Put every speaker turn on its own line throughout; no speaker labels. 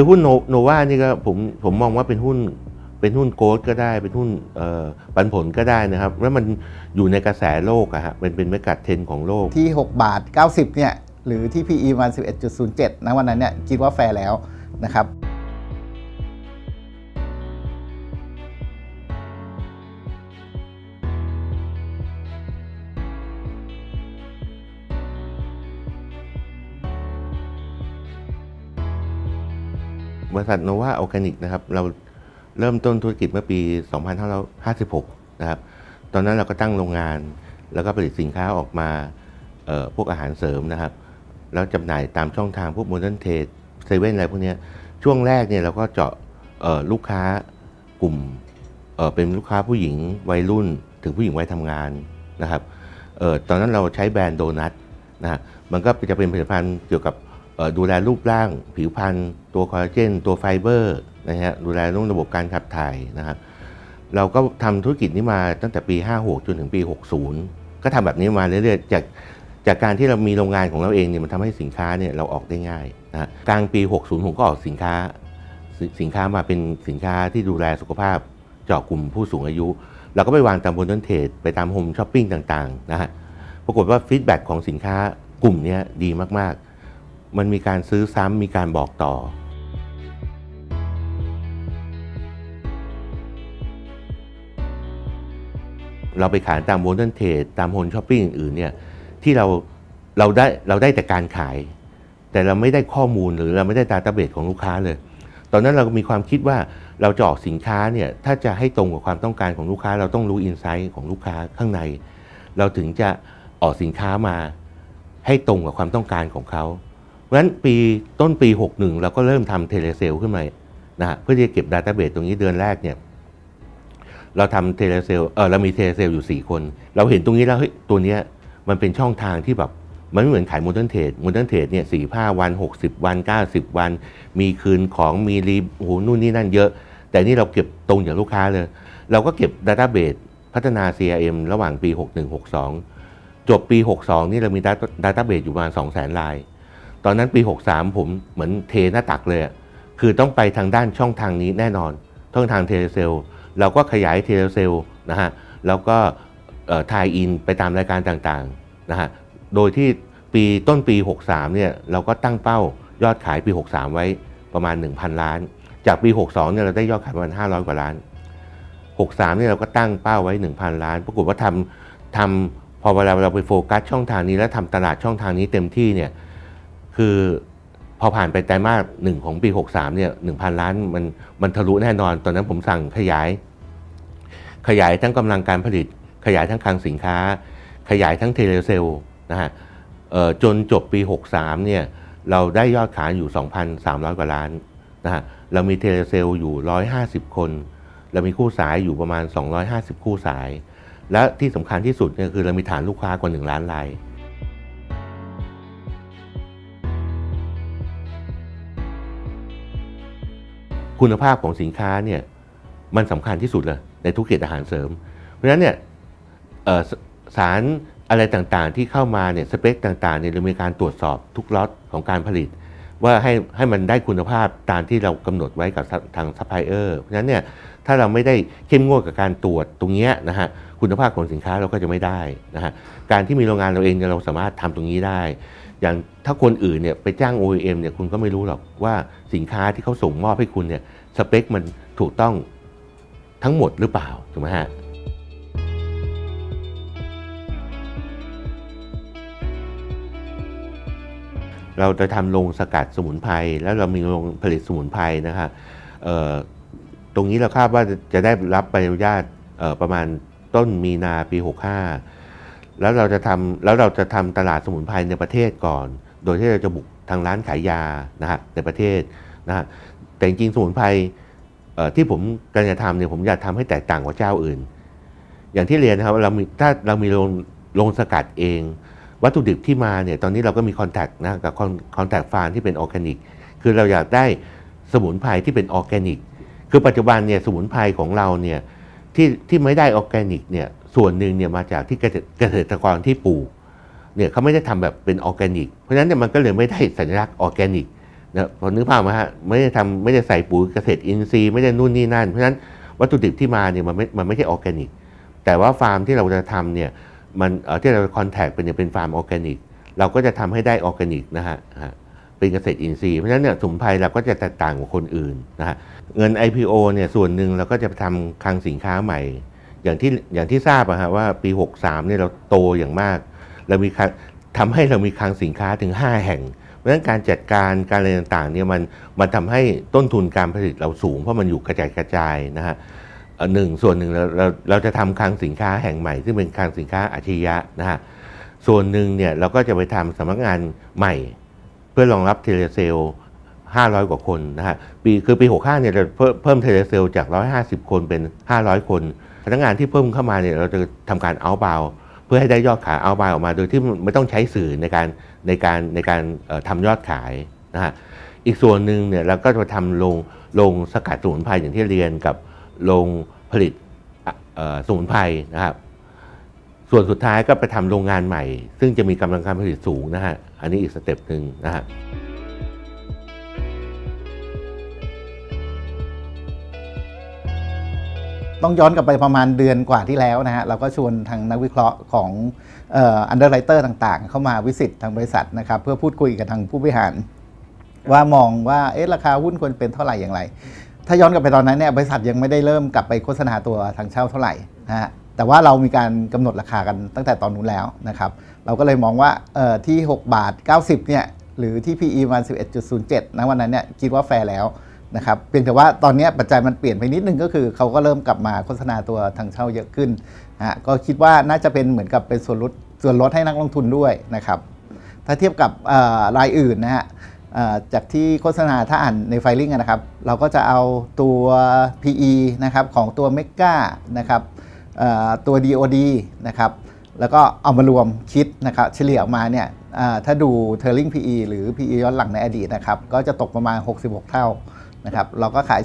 คือหุ้นโนวานี่ก็ผมผมมองว่าเป็นหุ้นเป็นหุ้นโกลดก็ได้เป็นหุ้นปันผลก็ได้นะครับแล้วมันอยู่ในกระแสโลกอะฮะเป็นเป็นเมกะเทรนด์ของโลก
ที่ 6 บาท 90เนี่ยหรือที่ PE ประมาณ11.07นะวันนั้นเนี่ยคิดว่าแฟร์แล้วนะครับ
บริษัทโนวาออร์แกนิกนะครับเราเริ่มต้นธุรกิจเมื่อปี 2556 นะครับ ตอนนั้นเราก็ตั้งโรงงาน แล้วก็ผลิตสินค้าออกมาพวกอาหารเสริมนะครับ แล้วจำหน่ายตามช่องทางพวกโมเดิร์นเทรดเซเว่นอะไรพวกนี้ช่วงแรกเนี่ยเราก็เจาะลูกค้ากลุ่มเเป็นลูกค้าผู้หญิงวัยรุ่น ถึงผู้หญิงวัยทำงานนะครับออตอนนั้นเราใช้แบรนด์โดนัทนะฮะมันก็จะเป็นผลิตภัณฑ์เกี่ยวกับ ดูแลรูปร่าง ผิวพรรณตัวคอลลาเจน ตัวไฟเบอร์นะฮะดูแลเรื่องระบบการขับถ่ายนะครับเราก็ทำธุรกิจนี้มาตั้งแต่ปี 56 จนถึงปี 60 ก็ทำแบบนี้มาเรื่อยๆจากจากการที่เรามีโรงงานของเราเองเนี่ยมันทำให้สินค้าเนี่ยเราออกได้ง่ายนะกลางปี 60 ผมก็ออกสินค้าสสินค้ามาเป็นสินค้าที่ดูแลสุขภาพเจาะกลุ่มผู้สูงอายุ เราก็ไปวางตามบนต้นเทรดไปตามโฮมช้อปปิ้งต่างๆนะฮะปรากฏว่าฟีดแบ็กของสินค้ากลุ่มนี้ดีมากๆ มันมีการซื้อซ้ำมีการบอกต่อ เราไปขายตามโมเดิร์นเทรดตามโฮมช้อปปิ้งอื่นๆเนี่ยที่เราเราได้เราได้แต่การขาย แต่เราไม่ได้ข้อมูลหรือเราไม่ได้ดาต้าเบสของลูกค้าเลย ตอนนั้นเรามีความคิดว่าเราจะออกสินค้าเนี่ยถ้าจะให้ตรงกับความต้องการของลูกค้า เราต้องรู้อินไซต์ของลูกค้าข้างใน เราถึงจะออกสินค้ามาให้ตรงกับความต้องการของเขา เพราะฉะนั้นปีต้นปี 61 เราก็เริ่มทำเทเลเซลขึ้นมานะฮะเพื่อที่จะเก็บ Database ตรงนี้เดือนแรกเนี่ยเราทำเทเลเซลเออเรามีเทเลเซลอยู่ 4 คน เราเห็นตรงนี้แล้วเฮ้ยตัวเนี้ยมันเป็นช่องทางที่แบบมันไม่เหมือนขายโมเดิร์นเทรดโมเดิร์นเทรดเนี่ยสี่ห้าวัน 60 วัน 90 วัน มีคืนของมีรีโอ้โหนู่นนี่นั่นเยอะ แต่นี่เราเก็บตรงจากลูกค้าเลย เราก็เก็บ Database พัฒนา CRM ระหว่างปี 61-62 จบปี 62 นี่เรามี Database อยู่ประมาณ200,000ลาย ตอนนั้นปี 63 ผมเหมือนเทหน้าตักเลย คือต้องไปทางด้านช่องทางนี้แน่นอนช่องทางเทเลเซลเราก็ขยายเทเลเซลนะฮะแล้วก็ทายอินไปตามรายการต่างๆนะฮะโดยที่ปีต้นปี 63 เนี่ยเราก็ตั้งเป้ายอดขายปี 63 ไว้ประมาณ 1,000 ล้าน จากปี 62 เนี่ยเราได้ยอดขายประมาณ 500 กว่าล้าน 63 เนี่ยเราก็ตั้งเป้าไว้ 1,000 ล้าน ปรากฏว่าทำทำพอเวลาเราไปโฟกัสช่องทางนี้ แล้วทำตลาดช่องทางนี้เต็มที่เนี่ย คือพอผ่านไปไตรมาสหนึ่งของปี 63เนี่ย1,000 ล้านมันมันทะลุแน่นอน ตอนนั้นผมสั่งขยาย ขยายทั้งกำลังการผลิต ขยายทั้งคลังสินค้า ขยายทั้งเทเลเซลนะฮะจนจบปี 63เนี่ยเราได้ยอดขายอยู่ 2,300 กว่าล้านนะฮะเรามีเทเลเซลอยู่ 150 คน เรามีคู่สายอยู่ประมาณ 250 คู่สาย และที่สำคัญที่สุดเนี่ยคือเรามีฐานลูกค้ากว่า 1 ล้านราย คุณภาพของสินค้าเนี่ยมันสำคัญที่สุดเลยในธุรกิจอาหารเสริม เพราะฉะนั้นเนี่ยสารอะไรต่างๆที่เข้ามาเนี่ยสเปคต่างๆเนี่ยเรามีการตรวจสอบทุกล็อตของการผลิต ว่าให้ให้มันได้คุณภาพตามที่เรากำหนดไว้กับทางซัพพลายเออร์เพราะฉะนั้นเนี่ยถ้าเราไม่ได้เข้มงวดกับการตรวจตรงเนี้ยนะฮะคุณภาพของสินค้าเราก็จะไม่ได้นะฮะการที่มีโรงงานเราเองเนี่ยเราสามารถทำตรงนี้ได้ อย่างถ้าคนอื่นเนี่ยไปจ้าง OEM เนี่ยคุณก็ไม่รู้หรอกว่าสินค้าที่เขาส่งมอบให้คุณเนี่ยสเปคมันถูกต้องทั้งหมดหรือเปล่าถูกไหมฮะเราจะทำโรงสกัดสมุนไพรแล้วเรามีโรงผลิตสมุนไพรนะฮะเอ่อตรงนี้เราคาดว่าจะได้รับใบอนุญาตประมาณต้นมีนาปี 65 แล้วเราจะทำแล้วเราจะทำตลาดสมุนไพรในประเทศก่อน โดยที่เราจะบุกทางร้านขายยานะฮะในประเทศนะฮะแต่จริงสมุนไพรที่ผมกำลังจะทำเนี่ยผมอยากทำให้แตกต่างกว่าเจ้าอื่น อย่างที่เรียนนะครับเรามีถ้าเรามีโรงโรงสกัดเอง วัตถุดิบที่มาเนี่ยตอนนี้เราก็มีคอนแทคนะกับคอนแทคฟาร์มที่เป็นออร์แกนิกคือเราอยากได้สมุนไพรที่เป็นออร์แกนิก คือปัจจุบันเนี่ยสมุนไพรของเราเนี่ยที่ที่ไม่ได้ออร์แกนิกเนี่ย ส่วนหนึ่งเนี่ยมาจากที่เกษตรกรที่ปลูกเนี่ยเขาไม่ได้ทำแบบเป็นออร์แกนิก เพราะฉะนั้นเนี่ยมันก็เลยไม่ได้สัญลักษณ์ออร์แกนิกนะพอนึกภาพมาฮะไม่ได้ทำไม่ได้ใส่ปุ๋ยเกษตรอินทรีย์ไม่ได้นู่นนี่นั่น เพราะฉะนั้นวัตถุดิบที่มาเนี่ยมันไม่มันไม่ใช่ออร์แกนิก แต่ว่าฟาร์มที่เราจะทำเนี่ยมันเอ่อที่เราคอนแทคเป็นเนี่ยเป็นฟาร์มออร์แกนิก เราก็จะทำให้ได้ออร์แกนิกนะฮะฮะเป็นเกษตรอินทรีย์ เพราะฉะนั้นเนี่ยสมุนไพรเราก็จะแตกต่างกว่าคนอื่นนะฮะเงิน IPO เนี่ยส่วนหนึ่งเราก็จะไปทำคลังสินค้าใหม่ อย่างที่อย่างที่ทราบอะฮะว่าปี 63เนี่ยเราโตอย่างมากเรามีคลังทำให้เรามีคลังสินค้าถึง 5 แห่ง เพราะฉะนั้นการจัดการการอะไรต่างๆเนี่ยมันมันทำให้ต้นทุนการผลิตเราสูงเพราะมันอยู่กระจายกระจายนะฮะหนึ่งส่วนหนึ่งเราเราเราจะทำคลังสินค้าแห่งใหม่ ซึ่งเป็นคลังสินค้าอัจฉริยะนะฮะส่วนหนึ่งเนี่ยเราก็จะไปทำสำนักงานใหม่ เพื่อรองรับเทเลเซล500 กว่าคนนะฮะปีคือปี 65เนี่ยเราเพิ่มเทเลเซลจาก 150 คนเป็น 500 คน นักงานที่เพิ่มเข้ามาเนี่ยเราจะทำการเอาบาวเพื่อให้ได้ยอดขายเอาบาวออกมา โดยที่ไม่ต้องใช้สื่อในการในการในการเอ่อทำยอดขายนะฮะอีกส่วนหนึ่งเนี่ยเราก็จะทำโรงโรงสกัดสมุนไพรอย่างที่เรียนกับโรงผลิตสมุนไพรนะครับ ส่วนสุดท้ายก็ไปทำโรงงานใหม่ ซึ่งจะมีกำลังการผลิตสูงนะฮะอันนี้อีกสเต็ปหนึ่งนะฮะ
ต้องย้อนกลับไปประมาณเดือนกว่าที่แล้วนะฮะเราก็ชวนทางนักวิเคราะห์ของอันเดอร์ไรเตอร์ต่างๆ เข้ามาวิสิตทางบริษัทนะครับเพื่อพูดคุยกับทางผู้บริหาร ว่ามองว่าเอ๊ะราคาหุ้นควรเป็นเท่าไหร่อย่างไร ถ้าย้อนกลับไปตอนนั้นเนี่ยบริษัทยังไม่ได้เริ่มกลับไปโฆษณาตัวทางเช่าเท่าไหร่นะฮะแต่ว่าเรามีการกำหนดราคากันตั้งแต่ตอนนู้นแล้วนะครับเราก็เลยมองว่าเอ่อที่ 6 บาท 90เนี่ยหรือที่ PE ประมาณ11.07นะวันนั้นเนี่ยคิดว่าแฟร์แล้ว นะครับเพียงแต่ว่าตอนนี้ปัจจัยมันเปลี่ยนไปนิดนึงก็คือเขาก็เริ่มกลับมาโฆษณาตัวทางเช่าเยอะขึ้นฮะก็คิดว่าน่าจะเป็นเหมือนกับเป็นส่วนลดส่วนลดให้นักลงทุนด้วยนะครับถ้าเทียบกับรายอื่นนะฮะจากที่โฆษณาถ้าอ่านในไฟลิ่งนะครับ เราก็จะเอาตัว PE นะครับของตัว m e g a นะครับตัว DOD นะครับแล้วก็เอามารวมคิดนะครับเฉลี่ยออกมาเนี่ยถ้าดู t e r l i n g PE หรือ PE ย้อนหลังในอดีตนะครับก็จะตกประมาณ 66 เท่า นะครับเราก็ขาย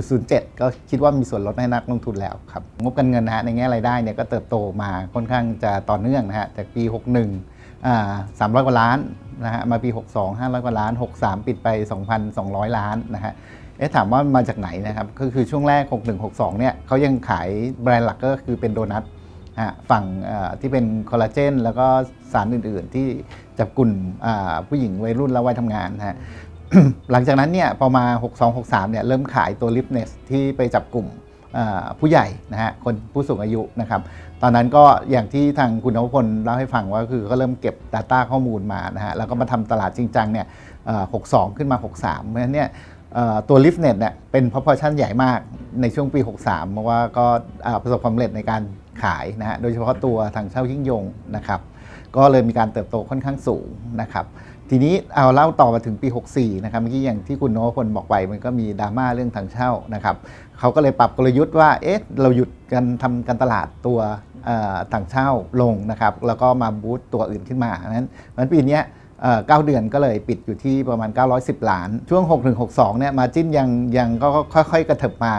11.07 ก็คิดว่ามีส่วนลดให้นักลงทุนแล้วครับงบการเงินนะฮะในแง่รายได้เนี่ยก็เติบโตมาค่อนข้างจะต่อเนื่องนะฮะจากปี 61อ่า300 กว่าล้านนะฮะมาปี 62 500 กว่าล้าน 63 ปิดไป 2,200 ล้านนะฮะเอ๊ะถามว่ามาจากไหนนะครับก็คือช่วงแรก 61 62 เนี่ยเขายังขายแบรนด์หลักก็คือเป็นโดนัทฮะฝั่งที่เป็นคอลลาเจนแล้วก็สารอื่น ๆ ที่จับกลุ่มผู้หญิงวัยรุ่นและวัยทำงานนะฮะ หลังจากนั้นเนี่ยพอมา 62 63เนี่ยเริ่มขายตัวลิฟเนสที่ไปจับกลุ่มผู้ใหญ่นะฮะคนผู้สูงอายุนะครับตอนนั้นก็อย่างที่ทางคุณนวพลเล่าให้ฟังว่าคือก็เริ่มเก็บ Data ข้อมูลมานะฮะแล้วก็มาทำตลาดจริงจังเนี่ย62 ขึ้นมา 63 เพราะฉะนั้นเนี่ยตัว l i f t n e t เนี่ยเป็น proportion ใหญ่มากในช่วงปี 63 เพราะว่าก็ประสบความสำเร็จในการขายนะฮะโดยเฉพาะตัวทางเช่ายิ่งยงนะครับก็เลยมีการเติบโตค่อนข้างสูงนะครับ ทีนี้เอาเล่าต่อมาถึงปี 64 นะครับเมื่อกี้อย่างที่คุณโนพลบอกไปมันก็มีดราม่าเรื่องทางเช่านะครับเขาก็เลยปรับกลยุทธ์ว่าเอ๊ะเราหยุดกันทำการตลาดตัวต่างเช่าลงนะครับแล้วก็มาบูตตัวอื่นขึ้นมาเพราะฉะนั้นมันปีนี้เอ่อ9เดือนก็เลยปิดอยู่ที่ประมาณ 910 ล้าน ช่วง 6-62 เนี่ยมาจิ้นยังยังก็ค่อยๆ กระเถิบมา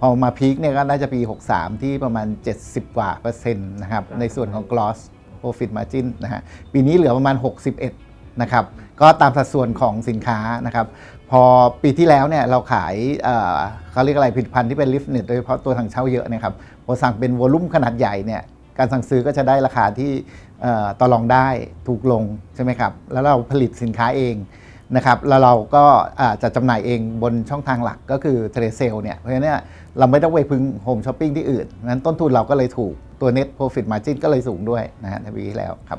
พอมาพีคเนี่ยก็น่าจะปี 63 ที่ประมาณ 70 กว่าเปอร์เซ็นต์นะครับในส่วนของ gross profit margin นะฮะปีนี้เหลือประมาณ 61 นะครับก็ตามสัดส่วนของสินค้านะครับพอปีที่แล้วเนี่ยเราขายเขาเรียกอะไรผลิตภัณฑ์ที่เป็นลิฟต์เน็ตโดยเฉพาะตัวทางเช่าเยอะนะครับพอสั่งเป็นวอลุ่มขนาดใหญ่เนี่ยการสั่งซื้อก็จะได้ราคาที่ต่อรองได้ถูกลงใช่ไหมครับแล้วเราผลิตสินค้าเองนะครับแล้วเราก็จะจำหน่ายเองบนช่องทางหลักก็คือเทเลเซลเนี่ยเพราะฉะนั้นเนี่ยเราไม่ต้องไปพึ่งโฮมช้อปปิ้งที่อื่นนั้นต้นทุนเราก็เลยถูกตัว net profit margin ก็เลยสูงด้วยนะฮะในปีที่แล้วครับ